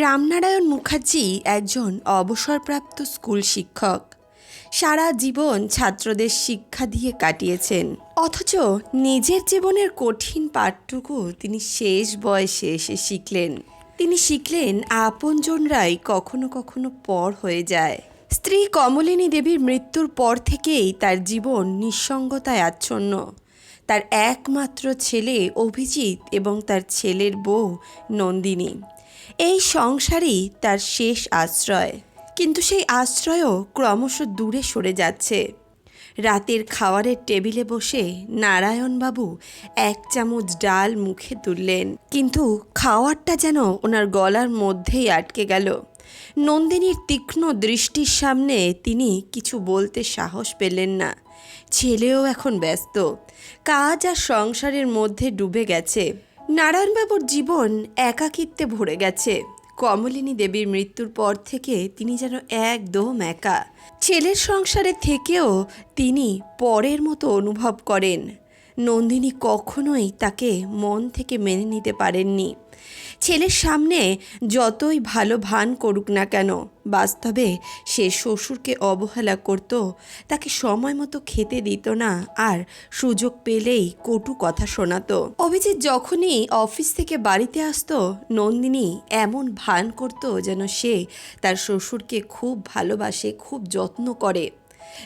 রামনারায়ণ মুখার্জি একজন অবসরপ্রাপ্ত স্কুল শিক্ষক। সারা জীবন ছাত্রদের শিক্ষা দিয়ে কাটিয়েছেন। অথচ নিজের জীবনের কঠিন পাঠটুকু তিনি শেষ বয়সে এসে শিখলেন। তিনি শিখলেন আপনজনরাই কখনো কখনো পর হয়ে যায়। স্ত্রী কমলিনী দেবীর মৃত্যুর পর থেকেই তার জীবন নিঃসঙ্গতায় আচ্ছন্ন। তার একমাত্র ছেলে অভিজিৎ এবং তার ছেলের বউ নন্দিনী। এই সংসারই তার শেষ আশ্রয়। কিন্তু সেই আশ্রয়ও ক্রমশ দূরে সরে যাচ্ছে। রাতের খাওয়ারের টেবিলে বসে নারায়ণবাবু এক চামচ ডাল মুখে তুললেন। কিন্তু খাওয়ারটা যেন ওনার গলার মধ্যেই আটকে গেল। নন্দিনীর তীক্ষ্ণ দৃষ্টির সামনে তিনি কিছু বলতে সাহস পেলেন না। ছেলেও এখন ব্যস্ত। কাজ আর সংসারের মধ্যে ডুবে গেছে। নারায়ণবাবুর জীবন একাকিত্বে ভরে গেছে। কমলিনী দেবীর মৃত্যুর পর থেকে তিনি যেন একদম একা। ছেলের সংসারে থেকেও তিনি পরের মতো অনুভব করেন। নন্দিনী কখনোই তাকে মন থেকে মেনে নিতে পারেননি। ছেলের সামনে যতই ভালো ভান করুক না কেন, বাস্তবে সে শ্বশুরকে অবহেলা করত, তাকে সময় মতো খেতে দিত না আর সুযোগ পেলেই কটু কথা শোনাতো। অভিজিৎ যখনই অফিস থেকে বাড়িতে আসতো, নন্দিনী এমন ভান করত যেন সে তার শ্বশুরকে খুব ভালোবাসে, খুব যত্ন করে।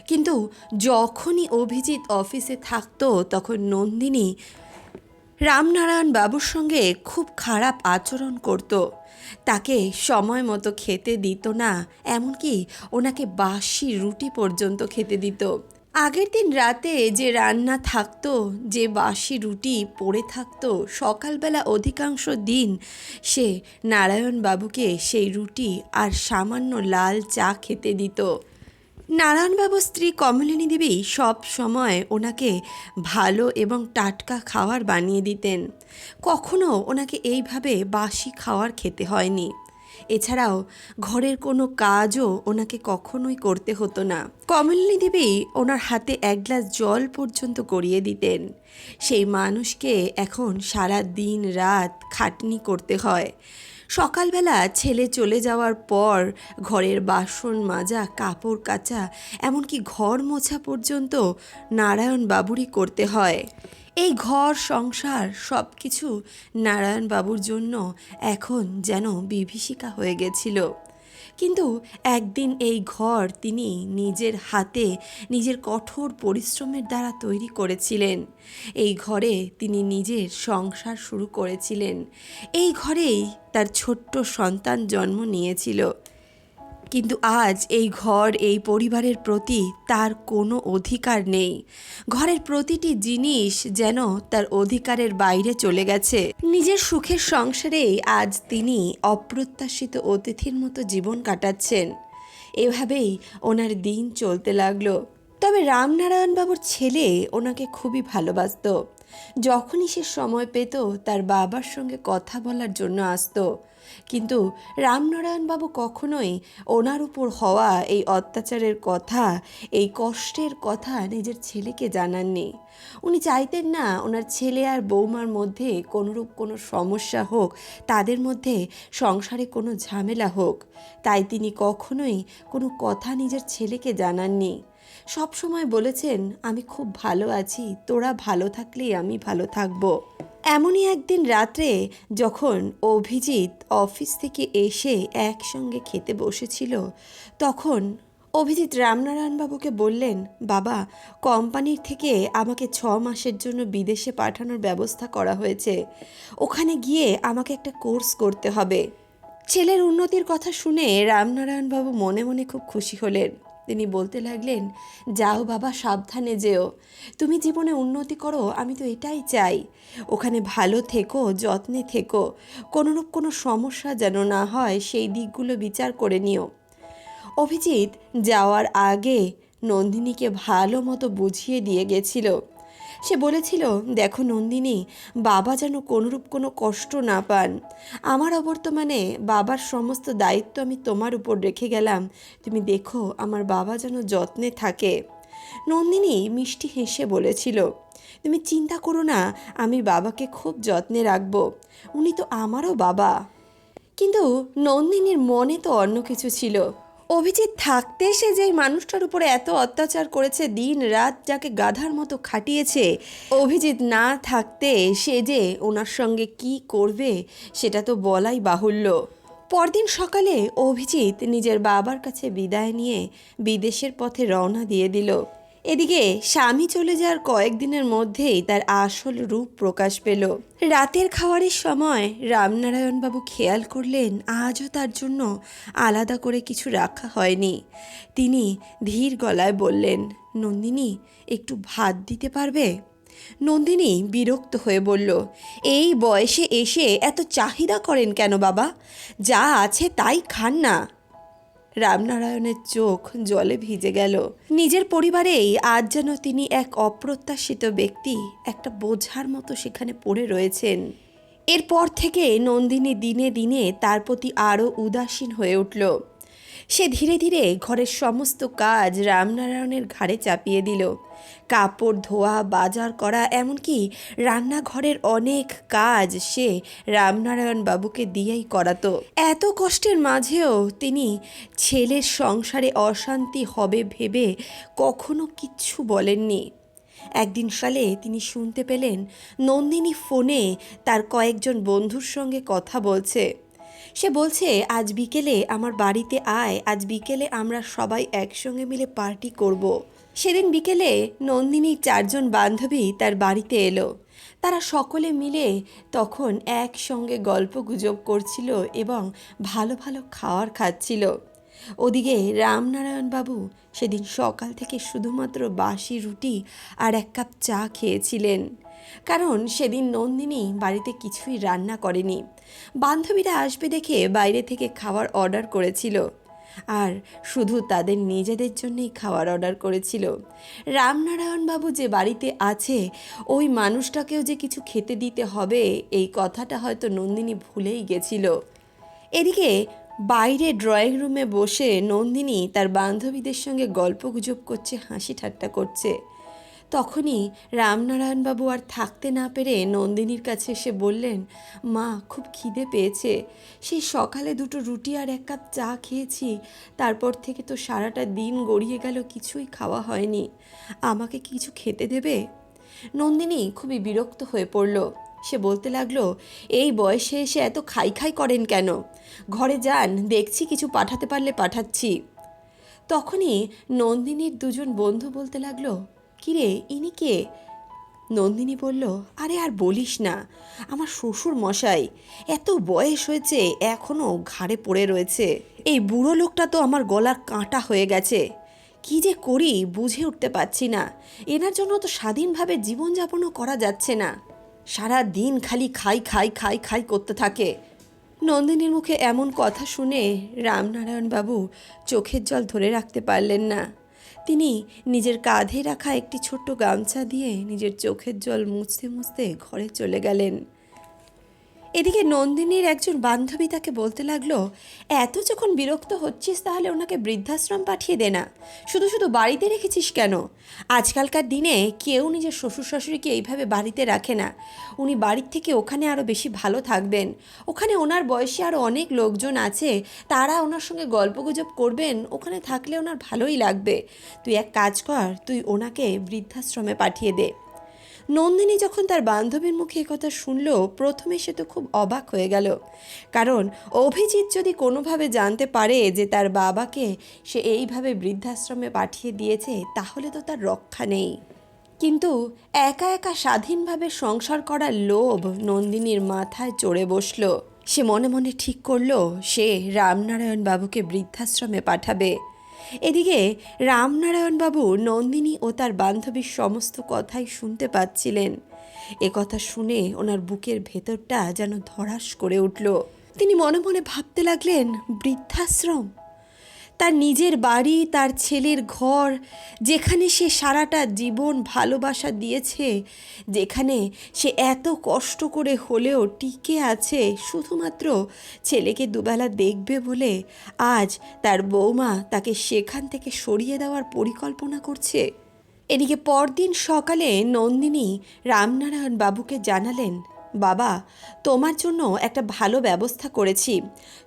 কিন্তু যখনই অভিজিৎ অফিসে থাকতো, তখন নন্দিনী রামনারায়ণ বাবুর সঙ্গে খুব খারাপ আচরণ করত। তাকে সময় মতো খেতে দিত না, এমনকি ওনাকে বাসি রুটি পর্যন্ত খেতে দিত। আগের দিন রাতে যে রান্না থাকতো, যে বাসি রুটি পড়ে থাকতো, সকালবেলা অধিকাংশ দিন সে নারায়ণ বাবুকে সেই রুটি আর সামান্য লাল চা খেতে দিত। নারায়ণবাবুর স্ত্রী কমলিনী দেবী সব সময় ওনাকে ভালো এবং টাটকা খাওয়ার বানিয়ে দিতেন। কখনো ওনাকে এইভাবে বাসি খাওয়ার খেতে হয়নি। এছাড়াও ঘরের কোনো কাজও ওনাকে কখনোই করতে হতো না। কমলিনী দেবী ওনার হাতে এক গ্লাস জল পর্যন্ত করিয়ে দিতেন। সেই মানুষকে এখন সারা দিন রাত খাটনি করতে হয়। সকালবেলা ছেলে চলে যাওয়ার পর ঘরের বাসন মাজা, কাপড় কাচা, এমনকি ঘর মোছা পর্যন্ত নারায়ণ বাবুরই করতে হয়। এই ঘর, সংসার সব কিছু নারায়ণ বাবুর জন্য এখন যেন বিভীষিকা হয়ে গেছিল। কিন্তু একদিন এই ঘর তিনি নিজের হাতে নিজের কঠোর পরিশ্রমের দ্বারা তৈরি করেছিলেন। এই ঘরে তিনি নিজের সংসার শুরু করেছিলেন। এই ঘরেই তার ছোট্ট সন্তান জন্ম নিয়েছিল। কিন্তু আজ এই ঘর এই পরিবারের প্রতি তার কোনো অধিকার নেই। ঘরের প্রতিটি জিনিস যেন তার অধিকারের বাইরে চলে গেছে। নিজের সুখের সংসারেই আজ তিনি অপ্রত্যাশিত অতিথির মতো জীবন কাটাচ্ছেন। এভাবেই ওনার দিন চলতে লাগল। তবে রামনারায়ণ বাবুর ছেলে ওনাকে খুবই ভালোবাসতো। যখনই সে সময় পেত, তার বাবার সঙ্গে কথা বলার জন্য আসতো। কিন্তু রামনারায়ণবাবু কখনোই ওনার উপর হওয়া এই অত্যাচারের কথা, এই কষ্টের কথা নিজের ছেলেকে জানাননি। উনি চাইতেন না ওনার ছেলে আর বৌমার মধ্যে কোনোরূপ কোনো সমস্যা হোক, তাদের মধ্যে সংসারে কোনো ঝামেলা হোক। তাই তিনি কখনোই কোনো কথা নিজের ছেলেকে জানাননি। সব সময় বলেছেন, আমি খুব ভালো আছি, তোরা ভালো থাকলেই আমি ভালো থাকব। এমনই একদিন রাত্রে যখন অভিজিৎ অফিস থেকে এসে একসঙ্গে খেতে বসেছিল, তখন অভিজিৎ রামনারায়ণবাবুকে বললেন, বাবা, কোম্পানির থেকে আমাকে ছ মাসের জন্য বিদেশে পাঠানোর ব্যবস্থা করা হয়েছে। ওখানে গিয়ে আমাকে একটা কোর্স করতে হবে। ছেলের উন্নতির কথা শুনে রামনারায়ণবাবু মনে মনে খুব খুশি হলেন। তিনি বলতে লাগলেন, যাও বাবা, সাবধানে যেও। তুমি জীবনে উন্নতি করো, আমি তো এটাই চাই। ওখানে ভালো থেকো, যত্নে থেকো। কোনোরূপ কোনো সমস্যা যেন না হয়, সেই দিকগুলো বিচার করে নিও। অভিজিৎ যাওয়ার আগে নন্দিনীকে ভালো মতো বুঝিয়ে দিয়ে গেছিল। সে বলেছিল, দেখো নন্দিনী, বাবা যেন কোনোরূপ কোনো কষ্ট না পান। আমার অবর্তমানে বাবার সমস্ত দায়িত্ব আমি তোমার উপর রেখে গেলাম। তুমি দেখো, আমার বাবা যেন যত্নে থাকে। নন্দিনী মিষ্টি হেসে বলেছিল, তুমি চিন্তা করো না, আমি বাবাকে খুব যত্নে রাখব। উনি তো আমারও বাবা। কিন্তু নন্দিনীর মনে তো অন্য কিছু ছিল। অভিজিৎ থাকতে সে যেই মানুষটার উপরে এত অত্যাচার করেছে, দিন রাত যাকে গাধার মতো খাটিয়েছে, অভিজিৎ না থাকতে সে যে ওনার সঙ্গে কি করবে, সেটা তো বলাই বাহুল্য। পরদিন সকালে অভিজিৎ নিজের বাবার কাছে বিদায় নিয়ে বিদেশের পথে রওনা দিয়ে দিল। এদিকে স্বামী চলে যাওয়ার কয়েকদিনের মধ্যেই তার আসল রূপ প্রকাশ পেল। রাতের খাওয়ারের সময় রামনারায়ণবাবু খেয়াল করলেন আজও তার জন্য আলাদা করে কিছু রাখা হয়নি। তিনি ধীর গলায় বললেন, নন্দিনী, একটু ভাত দিতে পারবে? নন্দিনী বিরক্ত হয়ে বলল, এই বয়সে এসে এত চাহিদা করেন কেন বাবা? যা আছে তাই খান না। রামনারায়ণের চোখ জলে ভিজে গেল। নিজের পরিবারেই আজ যেন তিনি এক অপ্রত্যাশিত ব্যক্তি, একটা বোঝার মতো সেখানে পড়ে রয়েছেন। এরপর থেকে নন্দিনী দিনে দিনে তার প্রতি আরও উদাসীন হয়ে উঠল। সে ধীরে ধীরে ঘরের সমস্ত কাজ রামনারায়ণের ঘাড়ে চাপিয়ে দিল। কাপড়, ধোয়া, বাজার করা, এমনকি রান্নাঘরের অনেক কাজ সে রামনারায়ণ বাবুকে দিয়েই করাতো। এত কষ্টের মাঝেও তিনি ছেলের সংসারে অশান্তি হবে ভেবে কখনো কিচ্ছু বলেননি। একদিন সালে তিনি শুনতে পেলেন, নন্দিনী ফোনে তার কয়েকজন বন্ধুর সঙ্গে কথা বলছে। সে বলছে, আজ বিকেলে আমার বাড়িতে আয়, আজ বিকেলে আমরা সবাই একসঙ্গে মিলে পার্টি করব। সেদিন বিকেলে নন্দিনীর চারজন বান্ধবী তার বাড়িতে এলো। তারা সকলে মিলে তখন একসঙ্গে গল্প গুজব করছিল এবং ভালো ভালো খাওয়ার খাচ্ছিল। ওদিকে রামনারায়ণ বাবু সেদিন সকাল থেকে শুধুমাত্র বাসি রুটি আর এক কাপ চা খেয়েছিলেন। কারণ সেদিন নন্দিনী বাড়িতে কিছুই রান্না করেনি। বান্ধবীরা আসবে দেখে বাইরে থেকে খাবার অর্ডার করেছিল। আর শুধু তাদের নিজেদের জন্যই খাবার অর্ডার করেছিল। রামনারায়ণবাবু যে বাড়িতে আছে, ওই মানুষটাকেও যে কিছু খেতে দিতে হবে, এই কথাটা হয়তো নন্দিনী ভুলেই গেছিল। এদিকে বাইরে ড্রয়িং রুমে বসে নন্দিনী তার বান্ধবীদের সঙ্গে গল্প গুজব করছে, হাসি ঠাট্টা করছে। তখনই রামনারায়ণবাবু আর থাকতে না পেরে নন্দিনীর কাছে এসে বললেন, মা, খুব খিদে পেয়েছে। সেই সকালে দুটো রুটি আর এক কাপ চা খেয়েছি। তারপর থেকে তো সারাটা দিন গড়িয়ে গেল, কিছুই খাওয়া হয়নি। আমাকে কিছু খেতে দেবে? নন্দিনী খুবই বিরক্ত হয়ে পড়ল। সে বলতে লাগল, এই বয়সে এসে এত খাই খাই করেন কেন? ঘরে যান, দেখছি কিছু পাঠাতে পারলে পাঠাচ্ছি। তখনই নন্দিনীর দুজন বন্ধু বলতে লাগল কিরে, ইনি কে? নন্দিনী বলল, আরে আর বলিস না, আমার শ্বশুর মশাই, এত বয়স হয়েছে এখনও ঘাড়ে পড়ে রয়েছে। এই বুড়ো লোকটা তো আমার গলার কাঁটা হয়ে গেছে। কি যে করি, বুঝে উঠতে পারছি না। এনার জন্য তো স্বাধীনভাবে জীবনযাপনও করা যাচ্ছে না। সারা দিন খালি খাই খাই খাই খাই করতে থাকে। নন্দিনীর মুখে এমন কথা শুনে রামনারায়ণবাবু চোখের জল ধরে রাখতে পারলেন না। তিনি নিজের কাঁধে রাখা একটি ছোট্ট গামছা দিয়ে নিজের চোখের জল মুছতে মুছতে ঘরে চলে গেলেন। এদিকে নন্দিনীর একজন বান্ধবী তাকে বলতে লাগল, এত যখন বিরক্ত হচ্ছিস তাহলে ওনাকে বৃদ্ধাশ্রম পাঠিয়ে দে না। শুধু শুধু বাড়িতে রেখেছিস কেন? আজকালকার দিনে কেউ নিজের শ্বশুর শাশুড়িকে এইভাবে বাড়িতে রাখে না। উনি বাড়ির থেকে ওখানে আরও বেশি ভালো থাকবেন। ওখানে ওনার বয়সে আরও অনেক লোকজন আছে, তারা ওনার সঙ্গে গল্পগুজব করবেন, ওখানে থাকলে ওনার ভালোই লাগবে। তুই এক কাজ কর, তুই ওনাকে বৃদ্ধাশ্রমে পাঠিয়ে দে। নন্দিনী যখন তার বান্ধবীর মুখে কথা শুনল, প্রথমে সে তো খুব অবাক হয়ে গেল। কারণ অভিজিৎ যদি কোনোভাবে জানতে পারে যে তার বাবাকে সে এইভাবে বৃদ্ধাশ্রমে পাঠিয়ে দিয়েছে, তাহলে তো তার রক্ষা নেই। কিন্তু একা একা স্বাধীনভাবে সংসার করার লোভ নন্দিনীর মাথায় চড়ে বসল। সে মনে মনে ঠিক করল, সে রামনারায়ণ বাবুকে বৃদ্ধাশ্রমে পাঠাবে। এদিকে রামনারায়ণবাবু নন্দিনী ও তার বান্ধবীর সমস্ত কথাই শুনতে পাচ্ছিলেন। এ কথা শুনে ওনার বুকের ভেতরটা যেন ধরাস করে উঠল। তিনি মনে মনে ভাবতে লাগলেন, বৃদ্ধাশ্রম? তার নিজের বাড়ি, তার ছেলের ঘর, যেখানে সে সারাটা জীবন ভালোবাসা দিয়েছে, যেখানে সে এত কষ্ট করে হলেও টিকে আছে, শুধুমাত্র ছেলেকে দুবেলা দেখবে বলে আজ তার বৌমা তাকে সেখান থেকে সরিয়ে দেওয়ার পরিকল্পনা করছে। এদিকে পরদিন সকালে নন্দিনী রামনারায়ণ বাবুকে জানালেন বাবা, তোমার জন্য একটা ভালো ব্যবস্থা করেছি।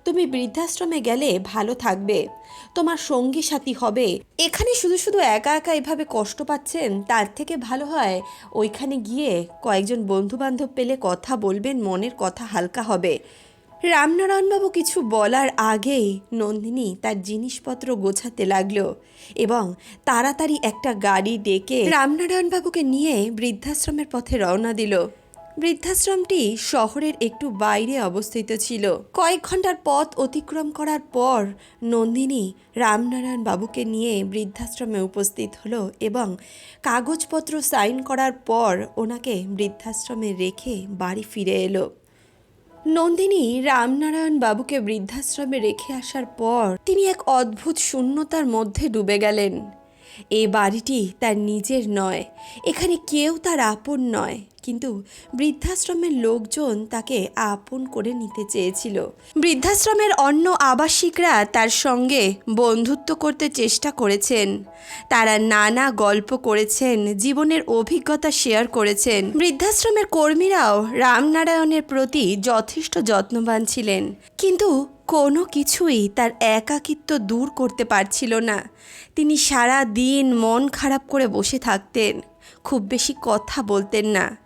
তুমি বৃদ্ধাশ্রমে গেলে ভালো থাকবে। তোমার সঙ্গী সাথী হবে। এখানে শুধু শুধু একা একা এভাবে কষ্ট পাচ্ছেন, তার থেকে ভালো হয় ওইখানে গিয়ে কয়েকজন বন্ধু বান্ধব পেলে কথা বলবেন, মনের কথা হালকা হবে। রামনারায়ণবাবু কিছু বলার আগেই নন্দিনী তার জিনিসপত্র গোছাতে লাগল এবং তাড়াতাড়ি একটা গাড়ি ডেকে রামনারায়ণবাবুকে নিয়ে বৃদ্ধাশ্রমের পথে রওনা দিল। বৃদ্ধাশ্রমটি শহরের একটু বাইরে অবস্থিত ছিল। কয়েক ঘণ্টার পথ অতিক্রম করার পর নন্দিনী রামনারায়ণ বাবুকে নিয়ে বৃদ্ধাশ্রমে উপস্থিত হলো এবং কাগজপত্র সাইন করার পর ওনাকে বৃদ্ধাশ্রমে রেখে বাড়ি ফিরে এলো। নন্দিনী রামনারায়ণ বাবুকে বৃদ্ধাশ্রমে রেখে আসার পর তিনি এক অদ্ভুত শূন্যতার মধ্যে ডুবে গেলেন। এ বাড়িটি তার নিজের নয়। এখানে কেউ তার আপন নয়। কিন্তু বৃদ্ধাশ্রমের লোকজন তাকে আপন করে নিতে চেয়েছিল। বৃদ্ধাশ্রমের অন্য আবাসিকরা তার সঙ্গে বন্ধুত্ব করতে চেষ্টা করেছেন। তারা নানা গল্প করেছেন, জীবনের অভিজ্ঞতা শেয়ার করেছেন। বৃদ্ধাশ্রমের কর্মীরাও রামনারায়ণের প্রতি যথেষ্ট যত্নবান ছিলেন। কিন্তু কোনো কিছুই তার একাকিত্ব দূর করতে পারছিল না। তিনি সারা দিন মন খারাপ করে বসে থাকতেন, খুব বেশি কথা বলতেন না।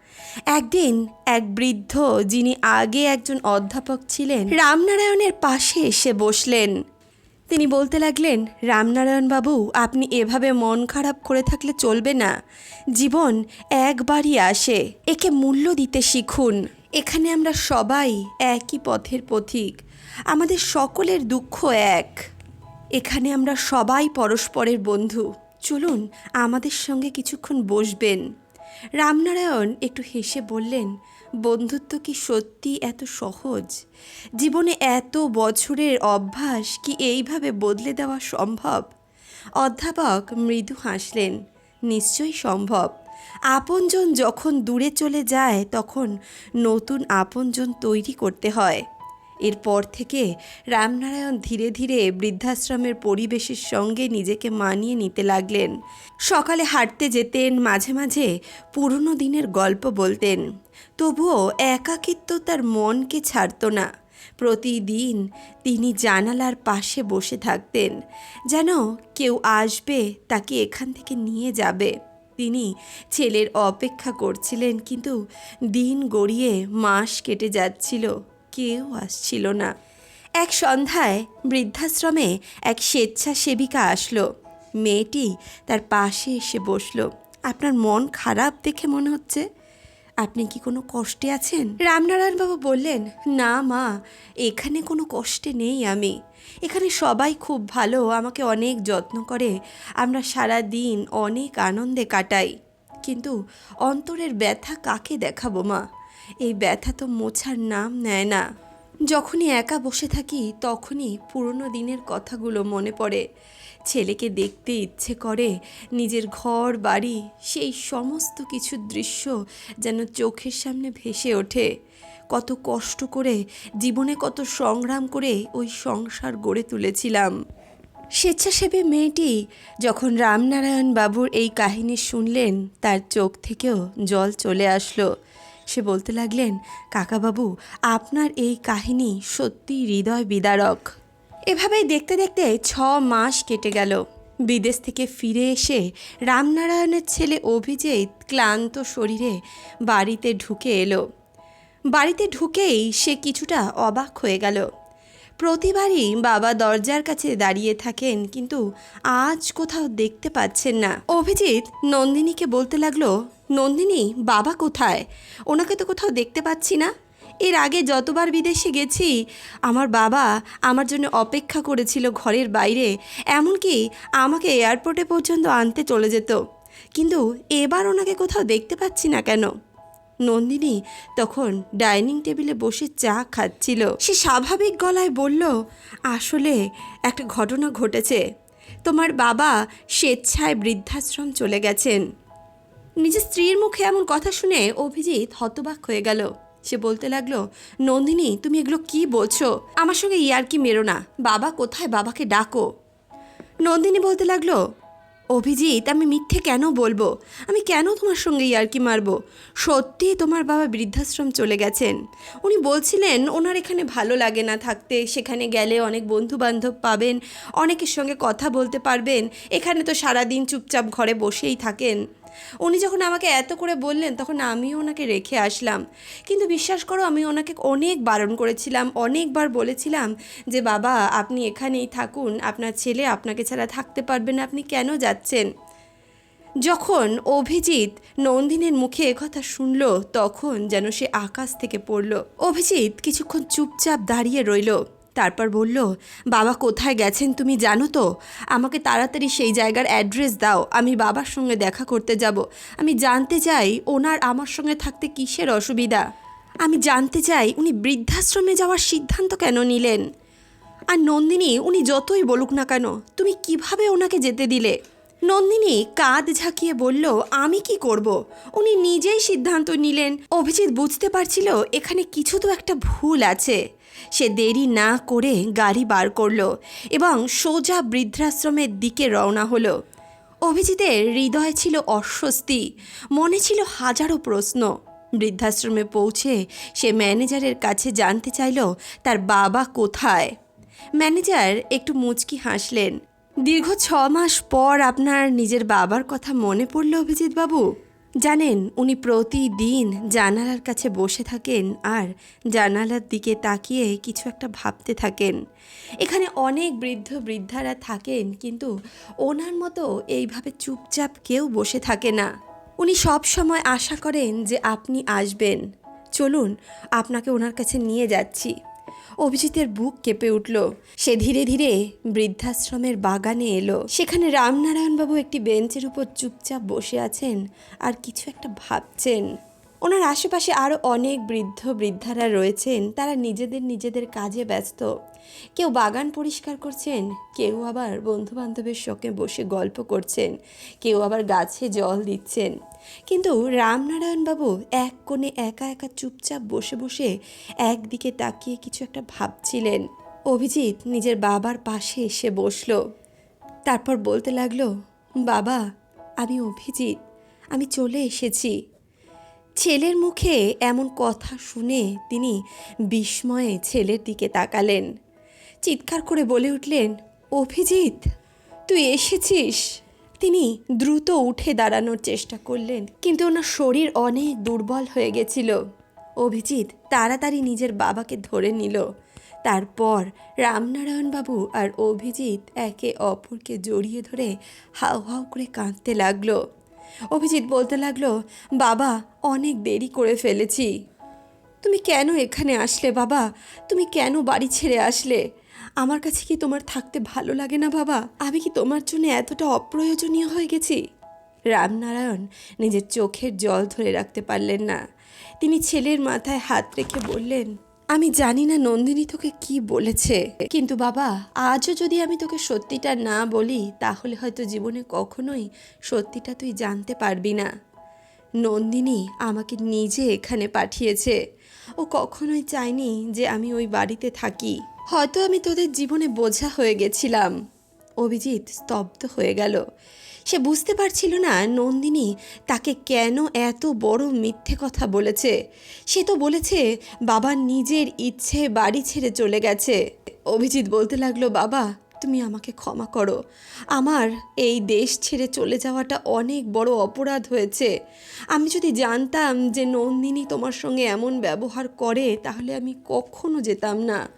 একদিন এক বৃদ্ধ যিনি আগে একজন অধ্যাপক ছিলেন, রামনারায়ণের পাশে এসে বসলেন। তিনি বলতে লাগলেন, রামনারায়ণ বাবু, আপনি এভাবে মন খারাপ করে থাকলে চলবে না। জীবন একবারই আসে। একে মূল্য দিতে শিখুন। এখানে আমরা সবাই একই পথের পথিক। আমাদের সকলের দুঃখ এক। এখানে আমরা সবাই পরস্পরের বন্ধু। চলুন, আমাদের সঙ্গে কিছুক্ষণ বসবেন। রামনারায়ণ একটু হেসে বললেন, বন্ধুত্ব কি সত্যি এত সহজ? জীবনে এত বছরের অভ্যাস কি এইভাবে বদলে দেওয়া সম্ভব? অধ্যাপক মৃদু হাসলেন, নিশ্চয়ই সম্ভব। আপনজন যখন দূরে চলে যায়, তখন নতুন আপনজন তৈরি করতে হয়। এরপর থেকে রামনারায়ণ ধীরে ধীরে বৃদ্ধাশ্রমের পরিবেশের সঙ্গে নিজেকে মানিয়ে নিতে লাগলেন। সকালে হাঁটতে যেতেন, মাঝে মাঝে পুরনো দিনের গল্প বলতেন। তবুও একাকিত্ব তার মনকে ছাড়ত না। প্রতিদিন তিনি জানালার পাশে বসে থাকতেন, যেন কেউ আসবে, তাকে এখান থেকে নিয়ে যাবে। তিনি ছেলের অপেক্ষা করছিলেন, কিন্তু দিন গড়িয়ে মাস কেটে যাচ্ছিল। কেউ আসছিল না। এক সন্ধ্যায় বৃদ্ধাশ্রমে এক স্বেচ্ছাসেবিকা আসলো। মেয়েটি তার পাশে এসে বসল। আপনার মন খারাপ দেখে মনে হচ্ছে? আপনি কি কোনো কষ্টে আছেন? রামনারায়ণবাবু বললেন, না মা, এখানে কোনো কষ্টে নেই আমি। এখানে সবাই খুব ভালো, আমাকে অনেক যত্ন করে। আমরা সারা দিন অনেক আনন্দে কাটাই। কিন্তু অন্তরের ব্যথা কাকে দেখাবো মা? এই ব্যথা তো মোছার নাম নেয় না। যখনই একা বসে থাকি, তখনই পুরনো দিনের কথাগুলো মনে পড়ে। ছেলেকে দেখতে ইচ্ছে করে, নিজের ঘর, বাড়ি, সেই সমস্ত কিছু দৃশ্য যেন চোখের সামনে ভেসে ওঠে। কত কষ্ট করে, জীবনে কত সংগ্রাম করে ওই সংসার গড়ে তুলেছিলাম। স্বেচ্ছাসেবী মেয়েটি যখন রামনারায়ণ বাবুর এই কাহিনী শুনলেন, তার চোখ থেকেও জল চলে আসলো। সে বলতে লাগলেন, কাকাবাবু, আপনার এই কাহিনী সত্যি হৃদয় বিদারক। এভাবেই দেখতে দেখতে ছ মাস কেটে গেল। বিদেশ থেকে ফিরে এসে রামনারায়ণের ছেলে অভিজিৎ ক্লান্ত শরীরে বাড়িতে ঢুকে এলো। বাড়িতে ঢুকেই সে কিছুটা অবাক হয়ে গেল। প্রতিবারই বাবা দরজার কাছে দাঁড়িয়ে থাকেন, কিন্তু আজ কোথাও দেখতে পাচ্ছেন না। অভিজিৎ নন্দিনীকে বলতে লাগল নন্দিনী, বাবা কোথায়? ওনাকে তো কোথাও দেখতে পাচ্ছি না। এর আগে যতবার বিদেশে গেছি, আমার বাবা আমার জন্য অপেক্ষা করেছিল ঘরের বাইরে। এমনকি আমাকে এয়ারপোর্টে পর্যন্ত আনতে চলে যেত। কিন্তু এবার ওনাকে কোথাও দেখতে পাচ্ছি না কেন? নন্দিনী তখন ডাইনিং টেবিলে বসে চা খাচ্ছিল। সে স্বাভাবিক গলায় বলল, আসলে একটা ঘটনা ঘটেছে। তোমার বাবা স্বেচ্ছায় বৃদ্ধাশ্রম চলে গেছেন। নিজের স্ত্রীর মুখে এমন কথা শুনে অভিজিৎ হতবাক হয়ে গেল। সে বলতে লাগল, নন্দিনী, তুমি এগুলো কি বলছো? আমার সঙ্গে ইয়ার কি মেরো না। বাবা কোথায়? বাবাকে ডাকো। নন্দিনী বলতে লাগল, অভিজিৎ, আমি মিথ্যে কেন বলব? আমি কেন তোমার সঙ্গে ইয়ার্কি মারবো? সত্যি তোমার বাবা বৃদ্ধাশ্রম চলে গেছেন। উনি বলছিলেন, ওনার এখানে ভালো লাগে না থাকতে। সেখানে গেলে অনেক বন্ধু বান্ধব পাবেন, অনেকের সঙ্গে কথা বলতে পারবেন। এখানে তো সারাদিন চুপচাপ ঘরে বসেই থাকেন। উনি যখন আমাকে এত করে বললেন, তখন আমিও ওনাকে রেখে আসলাম। কিন্তু বিশ্বাস করো, আমি ওনাকে অনেক বারণ করেছিলাম, অনেকবার বলেছিলাম যে, বাবা, আপনি এখানেই থাকুন, আপনার ছেলে আপনাকে ছাড়া থাকতে পারবে না, আপনি কেন যাচ্ছেন? যখন অভিজিৎ নন্দিনীর মুখে একথা শুনল, তখন যেন সে আকাশ থেকে পড়ল। অভিজিৎ কিছুক্ষণ চুপচাপ দাঁড়িয়ে রইল। তারপর বলল, বাবা কোথায় গেছেন তুমি জানো তো? আমাকে তাড়াতাড়ি সেই জায়গার অ্যাড্রেস দাও, আমি বাবার সঙ্গে দেখা করতে যাব। আমি জানতে চাই ওনার আমার সঙ্গে থাকতে কিসের অসুবিধা? আমি জানতে চাই উনি বৃদ্ধাশ্রমে যাওয়ার সিদ্ধান্ত কেন নিলেন? আর নন্দিনী, উনি যতই বলুক না কেন, তুমি কীভাবে ওনাকে যেতে দিলে? নন্দিনী কাঁধ ঝাঁকিয়ে বলল, আমি কি করব? উনি নিজেই সিদ্ধান্ত নিলেন। অভিজিৎ বুঝতে পারছিল, এখানে কিছু তো একটা ভুল আছে। সে দেরি না করে গাড়ি বার করল এবং সোজা বৃদ্ধাশ্রমের দিকে রওনা হলো। অভিজিতের হৃদয় ছিল অস্বস্তি, মনে ছিল হাজারো প্রশ্ন। বৃদ্ধাশ্রমে পৌঁছে সে ম্যানেজারের কাছে জানতে চাইল, তার বাবা কোথায়? ম্যানেজার একটু মুচকি হাসলেন। দীর্ঘ ছ মাস পর আপনার নিজের বাবার কথা মনে পড়ল অভিজিৎ বাবু? জানেন, উনি প্রতিদিন জানালার কাছে বসে থাকেন আর জানালার দিকে তাকিয়ে কিছু একটা ভাবতে থাকেন। এখানে অনেক বৃদ্ধ বৃদ্ধারা থাকেন, কিন্তু ওনার মতো এইভাবে চুপচাপ কেউ বসে থাকে না। উনি সব সময় আশা করেন যে আপনি আসবেন। চলুন, আপনাকে ওনার কাছে নিয়ে যাচ্ছি। অভিজিতের বুক কেঁপে উঠল। সে ধীরে ধীরে বৃদ্ধাশ্রমের বাগানে এলো। সেখানে রামনারায়ণবাবু একটি বেঞ্চের উপর চুপচাপ বসে আছেন আর কিছু একটা ভাবছেন। ওনার আশেপাশে আরও অনেক বৃদ্ধ বৃদ্ধারা রয়েছেন, তারা নিজেদের নিজেদের কাজে ব্যস্ত। কেউ বাগান পরিষ্কার করছেন, কেউ আবার বন্ধুবান্ধবের সঙ্গে বসে গল্প করছেন, কেউ আবার গাছে জল দিচ্ছেন। কিন্তু রামনারায়ণবাবু এক কোণে একা একা চুপচাপ বসে বসে একদিকে তাকিয়ে কিছু একটা ভাবছিলেন। অভিজিৎ নিজের বাবার পাশে এসে বসল। তারপর বলতে লাগল, বাবা, আমি অভিজিৎ, আমি চলে এসেছি। ছেলের মুখে এমন কথা শুনে তিনি বিস্ময়ে ছেলের দিকে তাকালেন। চিৎকার করে বলে উঠলেন, অভিজিৎ, তুই এসেছিস? তিনি দ্রুত উঠে দাঁড়ানোর চেষ্টা করলেন, কিন্তু ওনার শরীর অনেক দুর্বল হয়ে গেছিল। অভিজিৎ তাড়াতাড়ি নিজের বাবাকে ধরে নিল। তারপর রামনারায়ণবাবু আর অভিজিৎ একে অপরকে জড়িয়ে ধরে হাউ হাউ করে কাঁদতে লাগল। অভিজিৎ বলতে লাগল, বাবা, অনেক দেরি করে ফেলেছি। তুমি কেন এখানে আসলে বাবা? তুমি কেন বাড়ি ছেড়ে আসলে? আমার কাছে কি তোমার থাকতে ভালো লাগে না বাবা? আমি কি তোমার জন্য এতটা অপ্রয়োজনীয় হয়ে গেছি? রামনারায়ণ নিজের চোখের জল ধরে রাখতে পারলেন না। তিনি ছেলের মাথায় হাত রেখে বললেন আমি জানি না নন্দিনী তোকে কি বলেছে। কিন্তু বাবা, আজও যদি আমি তোকে সত্যিটা না বলি, তাহলে হয়তো জীবনে কখনোই সত্যিটা তুই জানতে পারবি না। নন্দিনী আমাকে নিজে এখানে পাঠিয়েছে। ও কখনোই চায়নি যে আমি ওই বাড়িতে থাকি। হয়তো আমি তোদের জীবনে বোঝা হয়ে গেছিলাম। অভিজিৎ স্তব্ধ হয়ে গেল। সে বুঝতে পারছিল না নন্দিনী তাকে কেন এত বড় মিথ্যে কথা বলেছে। সে তো বলেছে, বাবা নিজের ইচ্ছে বাড়ি ছেড়ে চলে গেছে। অভিজিৎ বলতে লাগল, বাবা, তুমি আমাকে ক্ষমা করো। আমার এই দেশ ছেড়ে চলে যাওয়াটা অনেক বড় অপরাধ হয়েছে। আমি যদি জানতাম যে নন্দিনী তোমার সঙ্গে এমন ব্যবহার করে, তাহলে আমি কখনো যেতাম না।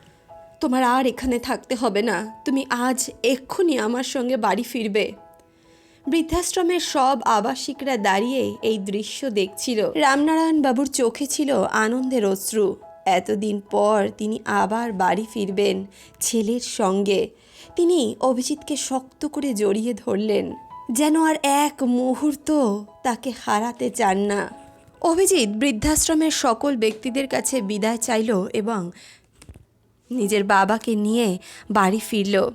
তোমার আর এখানে থাকতে হবে না। তুমি আজ এক্ষুনি আমার সঙ্গে বাড়ি ফিরবে। বৃদ্ধাশ্রমের সব আবাসিকরা দাঁড়িয়ে এই দৃশ্য দেখছিল। রামনারায়ণ বাবুর চোখে ছিল আনন্দের অশ্রু। এতদিন পর তিনি আবার বাড়ি ফিরবেন ছেলের সঙ্গে। তিনি অভিজিৎকে শক্ত করে জড়িয়ে ধরলেন। যেন আর এক মুহূর্ত তাকে হারাতে চান না। অভিজিৎ বৃদ্ধাশ্রমের সকল ব্যক্তিদের কাছে বিদায় চাইল এবং নিজের বাবাকে নিয়ে বাড়ি ফিরল।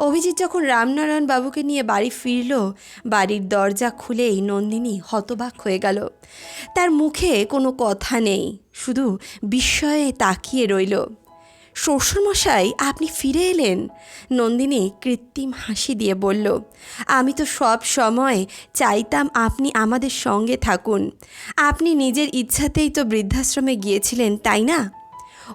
অভিজিৎ যখন রামনারায়ণ বাবুকে নিয়ে বাড়ি ফিরল, বাড়ির দরজা খুলেই নন্দিনী হতবাক হয়ে গেল। তার মুখে কোনো কথা নেই, শুধু বিস্ময়ে তাকিয়ে রইল। শ্বশুরমশাই, আপনি ফিরে এলেন? নন্দিনী কৃত্রিম হাসি দিয়ে বলল। আমি তো সব সময় চাইতাম আপনি আমাদের সঙ্গে থাকুন। আপনি নিজের ইচ্ছাতেই তো বৃদ্ধাশ্রমে গিয়েছিলেন, তাই না?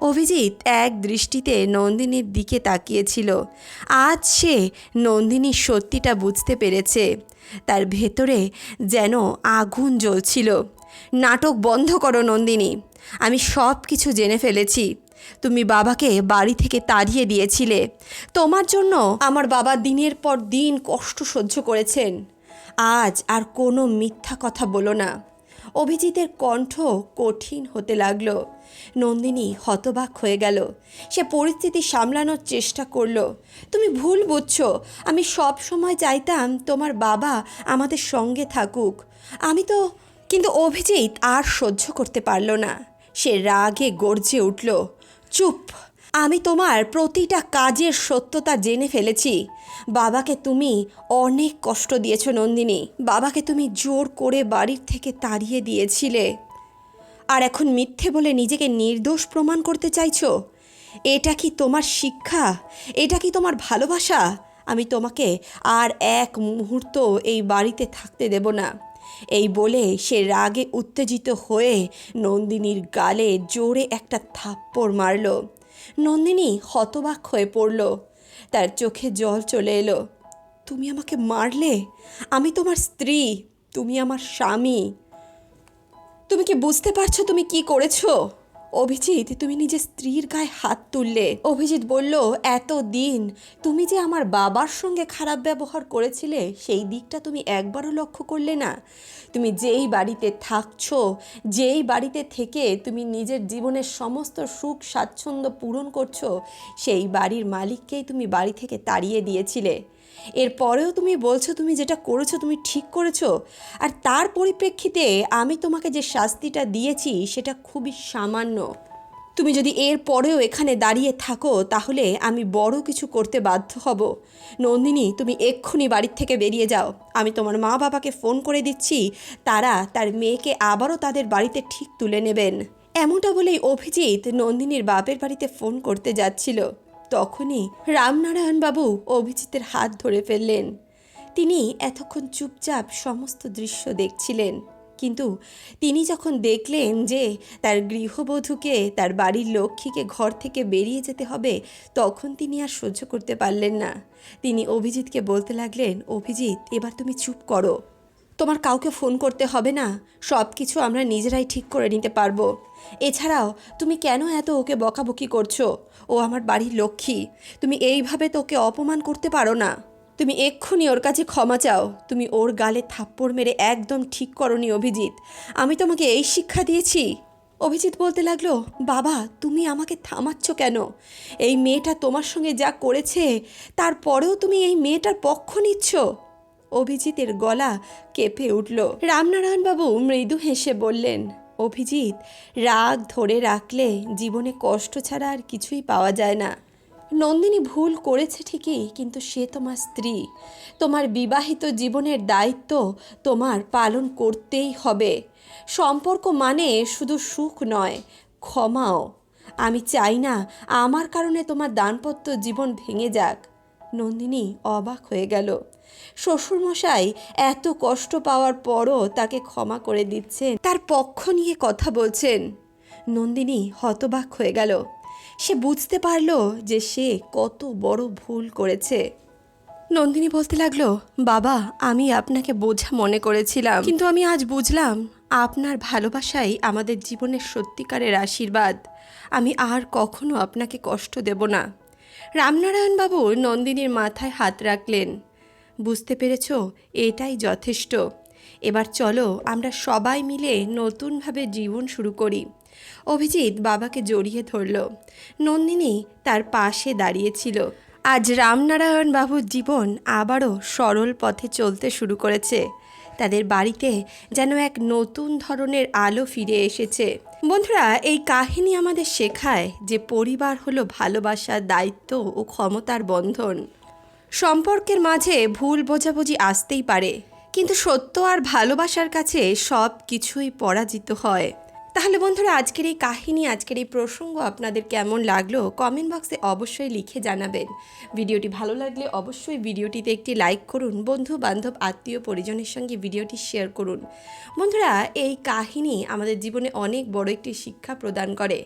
অভিজিৎ এক দৃষ্টিতে নন্দিনীর দিকে তাকিয়েছিল। আজ সে নন্দিনীর সত্যিটা বুঝতে পেরেছে। তার ভেতরে যেন আগুন জ্বলছিল। নাটক বন্ধ করো নন্দিনী। আমি সব কিছু জেনে ফেলেছি। তুমি বাবাকে বাড়ি থেকে তাড়িয়ে দিয়েছিলে। তোমার জন্য আমার বাবা দিনের পর দিন কষ্ট সহ্য করেছেন। আজ আর কোনো মিথ্যা কথা বলো না। অভিজিতের কণ্ঠ কঠিন হতে লাগল। নন্দিনী হতবাক হয়ে গেল। সে পরিস্থিতি সামলানোর চেষ্টা করল। তুমি ভুল বুঝছ। আমি সব সময় চাইতাম তোমার বাবা আমাদের সঙ্গে থাকুক। আমি তো, কিন্তু অভিজিৎ আর সহ্য করতে পারল না। সে রাগে গর্জে উঠল, চুপ! আমি তোমার প্রতিটা কাজের সত্যতা জেনে ফেলেছি। বাবাকে তুমি অনেক কষ্ট দিয়েছ নন্দিনী। বাবাকে তুমি জোর করে বাড়ির থেকে তাড়িয়ে দিয়েছিলে। আর এখন মিথ্যে বলে নিজেকে নির্দোষ প্রমাণ করতে চাইছো? এটা কি তোমার শিক্ষা? এটা কি তোমার ভালোবাসা? আমি তোমাকে আর এক মুহূর্ত এই বাড়িতে থাকতে দেব না। এই বলে সে রাগে উত্তেজিত হয়ে নন্দিনীর গালে জোরে একটা থাপ্পড় মারল। নন্দিনী হতবাক হয়ে পড়ল। তার চোখে জল চলে এলো। তুমি আমাকে মারলে? আমি তোমার স্ত্রী? তুমি আমার স্বামী? তুমি কি বুঝতে পারছ তুমি কি করেছ? অভিজিৎ, তুমি নিজের স্ত্রীর গায়ে হাত তুললে। অভিজিৎ বলল এত দিন তুমি যে আমার বাবার সঙ্গে খারাপ ব্যবহার করেছিলে, সেই দিকটা তুমি একবারও লক্ষ্য করলে না। তুমি যেই বাড়িতে থাকছো, যেই বাড়িতে থেকে তুমি নিজের জীবনের সমস্ত সুখ স্বাচ্ছন্দ্য পূরণ করছ, সেই বাড়ির মালিককেই তুমি বাড়ি থেকে তাড়িয়ে দিয়েছিলে। এরপরেও তুমি বলছো তুমি যেটা করেছ তুমি ঠিক করেছ, আর তার পরিপ্রেক্ষিতে আমি তোমাকে যে শাস্তিটা দিয়েছি সেটা খুবই সামান্য। তুমি যদি এর পরেও এখানে দাঁড়িয়ে থাকো, তাহলে আমি বড় কিছু করতে বাধ্য হব। নন্দিনী, তুমি এক্ষুনি বাড়ির থেকে বেরিয়ে যাও। আমি তোমার মা বাবাকে ফোন করে দিচ্ছি, তারা তার মেয়েকে আবারও তাদের বাড়িতে ঠিক তুলে নেবেন। এমনটা বলেই অভিজিৎ নন্দিনীর বাপের বাড়িতে ফোন করতে যাচ্ছিল। তখনই রামনারায়ণবাবু অভিজিতের হাত ধরে ফেললেন। তিনি এতক্ষণ চুপচাপ সমস্ত দৃশ্য দেখছিলেন। কিন্তু তিনি যখন দেখলেন যে তার গৃহবধূকে, তার বাড়ির লক্ষ্মীকে ঘর থেকে বেরিয়ে যেতে হবে, তখন তিনি আর সহ্য করতে পারলেন না। তিনি অভিজিৎকে বলতে লাগলেন, অভিজিৎ, এবার তুমি চুপ করো। তোমার কাউকে ফোন করতে হবে না। সব কিছু আমরা নিজেরাই ঠিক করে নিতে পারব। এছাড়াও, তুমি কেন এত ওকে বকাবকি করছ? ও আমার বাড়ির লক্ষ্মী। তুমি এইভাবে তো ওকে অপমান করতে পারো না। তুমি এক্ষুনি ওর কাছে ক্ষমা চাও। তুমি ওর গালে থাপ্পড় মেরে একদম ঠিক করনি অভিজিৎ। আমি তোমাকে এই শিক্ষা দিয়েছি। অভিজিৎ বলতে লাগল, বাবা, তুমি আমাকে থামাচ্ছ কেন? এই মেয়েটা তোমার সঙ্গে যা করেছে, তারপরেও তুমি এই মেয়েটার পক্ষ নিচ্ছ? অভিজিতের গলা কেঁপে উঠল। রামনারায়ণবাবু মৃদু হেসে বললেন, অভিজিৎ, রাগ ধরে রাখলে জীবনে কষ্ট ছাড়া আর কিছুই পাওয়া যায় না। নন্দিনী ভুল করেছে ঠিকই, কিন্তু সে তোমার স্ত্রী। তোমার বিবাহিত জীবনের দায়িত্ব তোমার পালন করতেই হবে। সম্পর্ক মানে শুধু সুখ নয়, ক্ষমাও। আমি চাই না আমার কারণে তোমার দাম্পত্য জীবন ভেঙে যাক। নন্দিনী অবাক হয়ে গেল। শ্বশুরমশাই এত কষ্ট পাওয়ার পরও তাকে ক্ষমা করে দিচ্ছেন। তার পক্ষ নিয়ে কথা বলছেন। নন্দিনী হতবাক হয়ে গেল। সে বুঝতে পারল যে সে কত বড় ভুল করেছে। নন্দিনী বলতে লাগল, বাবা, আমি আপনাকে বোঝা মনে করেছিলাম। কিন্তু আমি আজ বুঝলাম, আপনার ভালোবাসাই আমাদের জীবনের সত্যিকারের আশীর্বাদ। আমি আর কখনো আপনাকে কষ্ট দেব না। রামনারায়ণবাবু নন্দিনীর মাথায় হাত রাখলেন। বুঝতে পেরেছ? এটাই যথেষ্ট। এবার চলো, আমরা সবাই মিলে নতুনভাবে জীবন শুরু করি। অভিজিৎ বাবাকে জড়িয়ে ধরল। নন্দিনী তার পাশে দাঁড়িয়েছিল। আজ রামনারায়ণ বাবুর জীবন আবারও সরল পথে চলতে শুরু করেছে। তাদের বাড়িতে যেন এক নতুন ধরনের আলো ফিরে এসেছে। বন্ধুরা, এই কাহিনী আমাদের শেখায় যে পরিবার হলো ভালোবাসা দায়িত্ব ও ক্ষমতার বন্ধন। সম্পর্কের মাঝে ভুল বোঝাবুঝি আসতেই পারে, কিন্তু সত্য আর ভালোবাসার কাছে সব কিছুই পরাজিত হয়। তাহলে বন্ধুরা, আজকের এই কাহিনী, আজকের এই প্রসঙ্গ আপনাদের কেমন লাগল? কমেন্ট বক্সে অবশ্যই লিখে জানাবেন। ভিডিওটি ভালো লাগলে অবশ্যই ভিডিওটিতে একটি লাইক করুন। বন্ধু বান্ধব আত্মীয়, পরিজনের সঙ্গে ভিডিওটি শেয়ার করুন। বন্ধুরা, এই কাহিনী আমাদের জীবনে অনেক বড় একটি শিক্ষা প্রদান করে।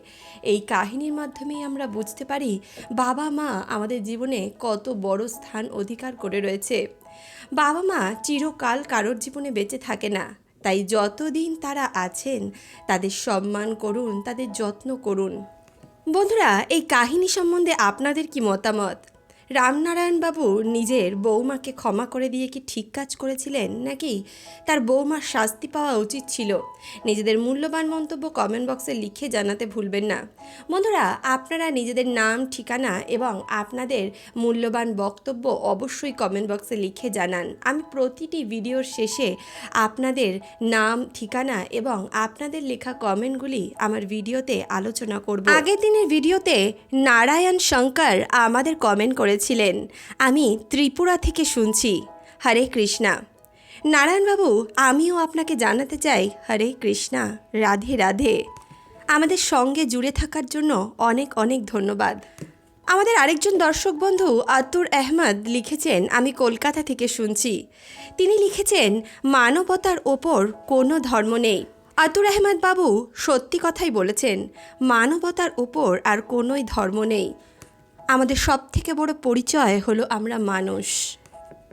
এই কাহিনীর মাধ্যমেই আমরা বুঝতে পারি, বাবা মা আমাদের জীবনে কত বড় স্থান অধিকার করে রয়েছে। বাবা মা চিরকাল কারোর জীবনে বেঁচে থাকে না। তাই যতদিন তারা আছেন, তাদের সম্মান করুন, তাদের যত্ন করুন। বন্ধুরা, এই কাহিনী সম্বন্ধে আপনাদের কি মতামত? রামনারায়ণবাবু নিজের বৌমাকে ক্ষমা করে দিয়ে কি ঠিক কাজ করেছিলেন নাকি তার বৌমার শাস্তি পাওয়া উচিত ছিল? নিজেদের মূল্যবান মন্তব্য কমেন্ট বক্সে লিখে জানাতে ভুলবেন না। বন্ধুরা, আপনারা নিজেদের নাম, ঠিকানা এবং আপনাদের মূল্যবান বক্তব্য অবশ্যই কমেন্ট বক্সে লিখে জানান। আমি প্রতিটি ভিডিওর শেষে আপনাদের নাম, ঠিকানা এবং আপনাদের লেখা কমেন্টগুলি আমার ভিডিওতে আলোচনা করব। আগের দিনের ভিডিওতে নারায়ণ শঙ্কর আমাদের কমেন্ট করেছিলেন আমি ত্রিপুরা থেকে শুনছি। হরে কৃষ্ণা। নারায়ণবাবু, আমিও আপনাকে জানাতে চাই। হরে কৃষ্ণা, রাধে রাধে। আমাদের সঙ্গে জুড়ে থাকার জন্য অনেক অনেক ধন্যবাদ। আমাদের আরেকজন দর্শক বন্ধু আতুর আহমদ লিখেছেন, আমি কলকাতা থেকে শুনছি। তিনি লিখেছেন, মানবতার ওপর কোনো ধর্ম নেই। আতুর আহমদ বাবু সত্যি কথাই বলেছেন, মানবতার ওপর আর কোনোই ধর্ম নেই। আমাদের সব থেকে বড় পরিচয় হলো আমরা মানুষ।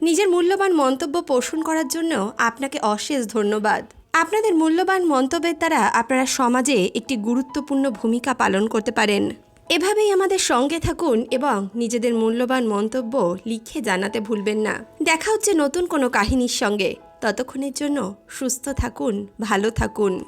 নিজের মূল্যবান মন্তব্য পোষণ করার জন্য আপনাকে অশেষ ধন্যবাদ। আপনাদের মূল্যবান মন্তব্যের দ্বারা আপনারা সমাজে একটি গুরুত্বপূর্ণ ভূমিকা পালন করতে পারেন। এভাবেই আমাদের সঙ্গে থাকুন এবং নিজেদের মূল্যবান মন্তব্য লিখে জানাতে ভুলবেন না। দেখা হচ্ছে নতুন কোনো কাহিনীর সঙ্গে। ততক্ষণের জন্য সুস্থ থাকুন, ভালো থাকুন।